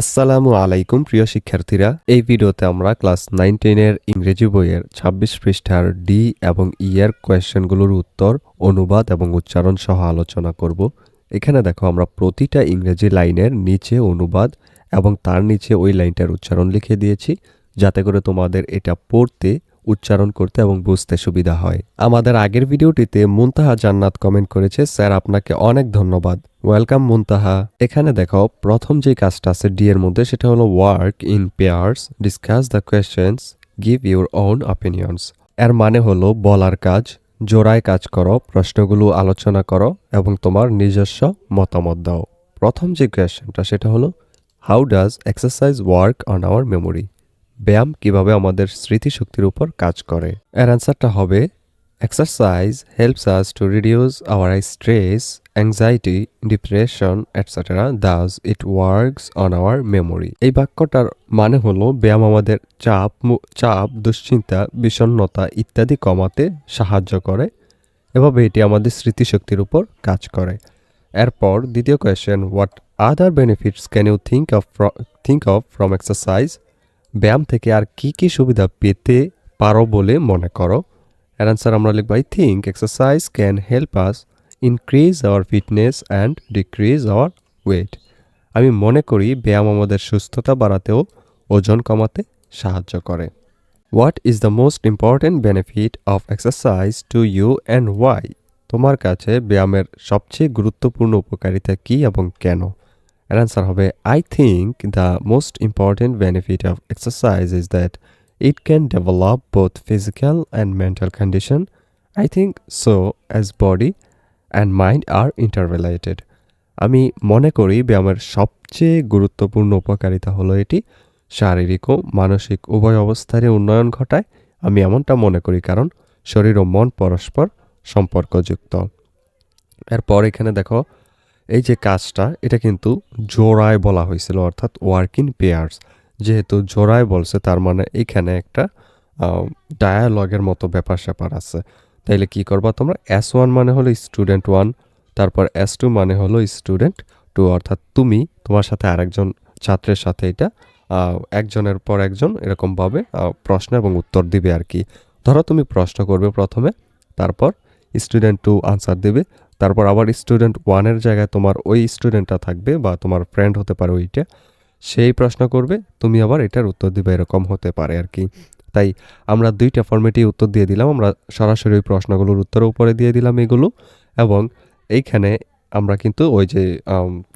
আসসালামু আলাইকুম, প্রিয় শিক্ষার্থীরা। এই ভিডিওতে আমরা ক্লাস নাইন টেনের ইংরেজি বইয়ের ২৬ পৃষ্ঠার ডি এবং ই এর কোয়েশ্চেনগুলোর উত্তর, অনুবাদ এবং উচ্চারণ সহ আলোচনা করব। এখানে দেখো, আমরা প্রতিটা ইংরেজি লাইনের নিচে অনুবাদ এবং তার নিচে ওই লাইনটার উচ্চারণ লিখে দিয়েছি, যাতে করে তোমাদের এটা পড়তে উচ্চারণ করতে এবং বুঝতে সুবিধা হয়। আমাদের আগের ভিডিওটিতে মুনতাহা জান্নাত কমেন্ট করেছে, স্যার, আপনাকে অনেক ধন্যবাদ। ওয়েলকাম মুনতাহা। এখানে দেখো, প্রথম যে কাজটা আছে ডি এর মধ্যে, সেটা হলো work in pairs discuss the questions give your own opinions এর মানে হলো, বলার কাজ, জোড়ায় কাজ করো, প্রশ্নগুলো আলোচনা করো এবং তোমার নিজস্ব মতামত দাও। প্রথম যে কোয়েশ্চেনটা সেটা হলো how does exercise work on our memory ব্যায়াম কীভাবে আমাদের স্মৃতিশক্তির উপর কাজ করে। এর অ্যান্সারটা হবে exercise helps us to reduce our stress anxiety depression etcetera thus it works on our memory এই বাক্যটার মানে হলো ব্যায়াম আমাদের চাপ চাপ, দুশ্চিন্তা, বিষণ্ণতা ইত্যাদি কমাতে সাহায্য করে, এভাবে এটি আমাদের স্মৃতিশক্তির উপর কাজ করে। এরপর দ্বিতীয় question what other benefits can you think of think of from exercise ব্যায়াম থেকে আর কি কি সুবিধা পেতে পারো বলে মনে করো? এর অ্যান্সার আমরা লিখব I think exercise can help us increase our fitness and decrease our weight আমি মনে করি ব্যায়াম আমাদের সুস্থতা বাড়াতেও ওজন কমাতে সাহায্য করে। What is the most important benefit of exercise to you and why তোমার কাছে ব্যায়ামের সবচেয়ে গুরুত্বপূর্ণ উপকারিতা কী এবং কেন? এর অ্যান্সার হবে I think the most important benefit of exercise is that it can develop both physical and mental condition I think so as body and mind are interrelated আমি মনে করি ব্যায়ামের সবচেয়ে গুরুত্বপূর্ণ উপকারিতা হলো এটি। শারীরিক ও মানসিক উভয় অবস্থারই উন্নয়ন ঘটায়। আমি এমনটা মনে করি কারণ শরীর ও মন পরস্পর সম্পর্কযুক্ত। এরপর এখানে দেখো এই যে কাজটা, এটা কিন্তু জোড়ায় বলা হয়েছিল, অর্থাৎ ওয়ার্ক ইন পেয়ার্স যেহেতু জোড়ায় বলছে, তার মানে এখানে একটা ডায়ালগের মতো ব্যাপার স্যাপার আছে। তাইলে কি করবা তোমরা? এস ওয়ান মানে হলো স্টুডেন্ট ওয়ান তারপর এস টু মানে হলো স্টুডেন্ট টু অর্থাৎ তুমি, তোমার সাথে আরেকজন ছাত্রের সাথে এটা একজনের পর একজন এরকমভাবে প্রশ্ন এবং উত্তর দিবে আর কি। ধরো তুমি প্রশ্ন করবে প্রথমে, তারপর স্টুডেন্ট টু আনসার দেবে তারপর আবার স্টুডেন্ট ওয়ানের জায়গায় তোমার ওই স্টুডেন্টটা থাকবে বা তোমার ফ্রেন্ড হতে পারে ওইটা, সেই প্রশ্ন করবে, তুমি আবার এটার উত্তর দিবে, এরকম হতে পারে আর কি। তাই আমরা দুইটা ফর্মেটেই উত্তর দিয়ে দিলাম, আমরা সরাসরি ওই প্রশ্নগুলোর উত্তরের উপরে দিয়ে দিলাম এগুলো এবং এইখানে আমরা কিন্তু ওই যে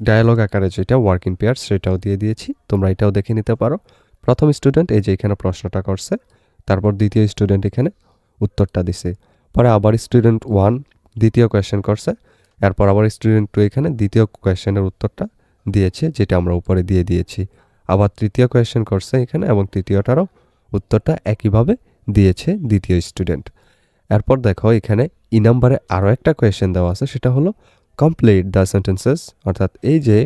ডায়ালগ আকারে যেটা ওয়ার্কিং ইন পেয়ার্স সেটাও দিয়ে দিয়েছি, তোমরা এটাও দেখে নিতে পারো। প্রথম স্টুডেন্ট এই যে এখানে প্রশ্নটা করছে, তারপর দ্বিতীয় স্টুডেন্ট এখানে উত্তরটা দিছে। পরে আবার স্টুডেন্ট ওয়ান দ্বিতীয় কোয়েশ্চেন করছে। এরপর আবার স্টুডেন্ট টু এখানে দ্বিতীয় কোয়েশ্চেনের উত্তরটা দিয়েছে, যেটা আমরা উপরে দিয়ে দিয়েছি। আবার তৃতীয় কোয়েশ্চেন করছে এখানে এবং তৃতীয়টারও উত্তরটা একইভাবে দিয়েছে দ্বিতীয় স্টুডেন্ট এরপর দেখো এখানে ই নাম্বারে আরও একটা কোয়েশ্চেন দেওয়া আছে, সেটা হলো কমপ্লিট দ্য সেন্টেন্সেস অর্থাৎ এই যে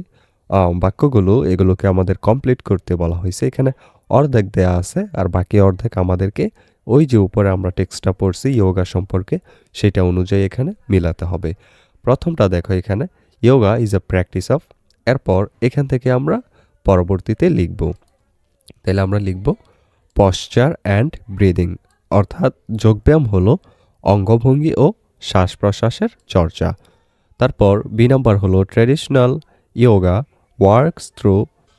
বাক্যগুলো, এগুলোকে আমাদের কমপ্লিট করতে বলা হয়েছে। এখানে অর্ধেক দেয়া আছে, আর বাকি অর্ধেক আমাদেরকে ওই যে উপরে আমরা টেক্সটটা পড়ছি, ইয়োগা সম্পর্কে, সেটা অনুযায়ী এখানে মিলাতে হবে। প্রথমটা দেখো এখানে, yoga is a practice of এরপর এখান থেকে আমরা পরবর্তীতে লিখব। তাহলে আমরা লিখব পশ্চার অ্যান্ড ব্রিদিং অর্থাৎ যোগব্যায়াম হলো অঙ্গভঙ্গি ও শ্বাস প্রশ্বাসের চর্চা। তারপর বি নাম্বার হলো traditional yoga works through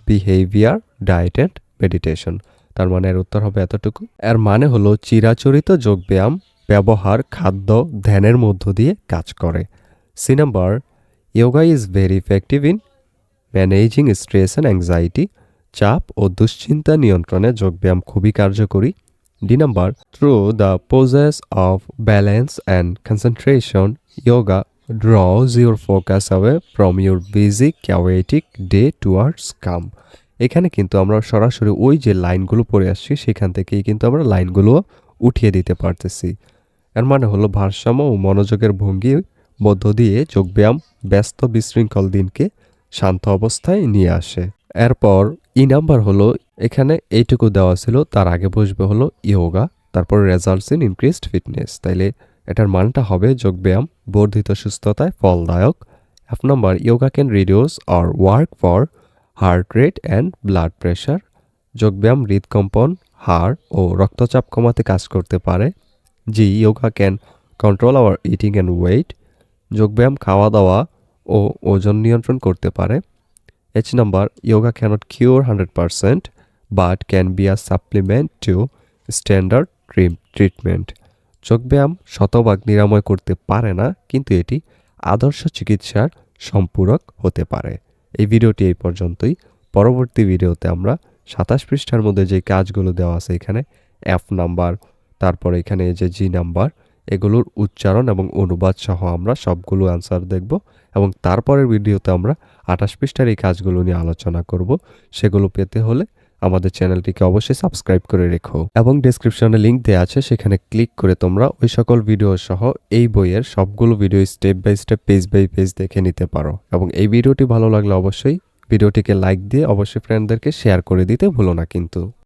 behaviour diet and meditation তার মানে এর উত্তর হবে এতটুকু। এর মানে হলো চিরাচরিত যোগব্যায়াম ব্যবহার খাদ্য ধ্যানের মধ্য দিয়ে কাজ করে। C number, yoga is very effective in managing stress and anxiety, চাপ ও দুশ্চিন্তা নিয়ন্ত্রণে যোগব্যায়াম খুবই কার্যকরী। D number through the process of balance and concentration yoga draws your focus away from your busy chaotic day towards calm এখানে কিন্তু আমরা সরাসরি ওই যে লাইনগুলো পড়ে আসছি, সেখান থেকেই কিন্তু আমরা লাইনগুলো উঠিয়ে দিতে পারতেছি। এর মানে হলো ভারসাম্য ও মনোযোগের ভঙ্গির মধ্য দিয়ে যোগব্যায়াম ব্যস্ত বিশৃঙ্খল দিনকে শান্ত অবস্থায় নিয়ে আসে। এরপর ই নাম্বার হলো, এখানে এইটুকু দেওয়া ছিল, তার আগে বসবে হলো ইয়োগা, তারপর রেজাল্টস ইন ইনক্রিজড ফিটনেস তাইলে এটার মানটা হবে যোগব্যায়াম, বর্ধিত সুস্থতায় ফলদায়ক। এক নম্বর yoga can reduce or work for heart rate and blood pressure যোগব্যায়াম, হৃদকম্পন, হাড় ও রক্তচাপ কমাতে কাজ করতে পারে। G yoga can control our eating and weight যোগব্যায়াম খাওয়া দাওয়া ও ওজন নিয়ন্ত্রণ করতে পারে। H number yoga cannot cure 100% but can be a supplement to standard treatment যোগব্যায়াম শতভাগ নিরাময় করতে পারে না, কিন্তু এটি আদর্শ চিকিৎসার সম্পূরক হতে পারে। এই ভিডিওটি এই পর্যন্তই। পরবর্তী ভিডিওতে আমরা সাতাশ পৃষ্ঠার মধ্যে যে কাজগুলো দেওয়া আছে এখানে এফ নাম্বার তারপর এখানে যে জি নাম্বার এগুলোর উচ্চারণ এবং অনুবাদ সহ আমরা সবগুলো অ্যান্সার দেখব এবং তারপরের ভিডিওতে আমরা আঠাশ পৃষ্ঠার এই কাজগুলো নিয়ে আলোচনা করব। সেগুলো পেতে হলে আমাদের চ্যানেলটিকে অবশ্যই সাবস্ক্রাইব করে রেখো। এবং ডেসক্রিপশনে লিংক দেওয়া আছে, সেখানে ক্লিক করে তোমরা ওই সকল ভিডিও সহ এই বইয়ের সবগুলো video step by step page by page দেখে নিতে পারো। এবং এই ভিডিওটি ভালো লাগলে অবশ্যই ভিডিওটিকে লাইক দিয়ে অবশ্যই ফ্রেন্ডদেরকে শেয়ার করে দিতে ভুলো না কিন্তু।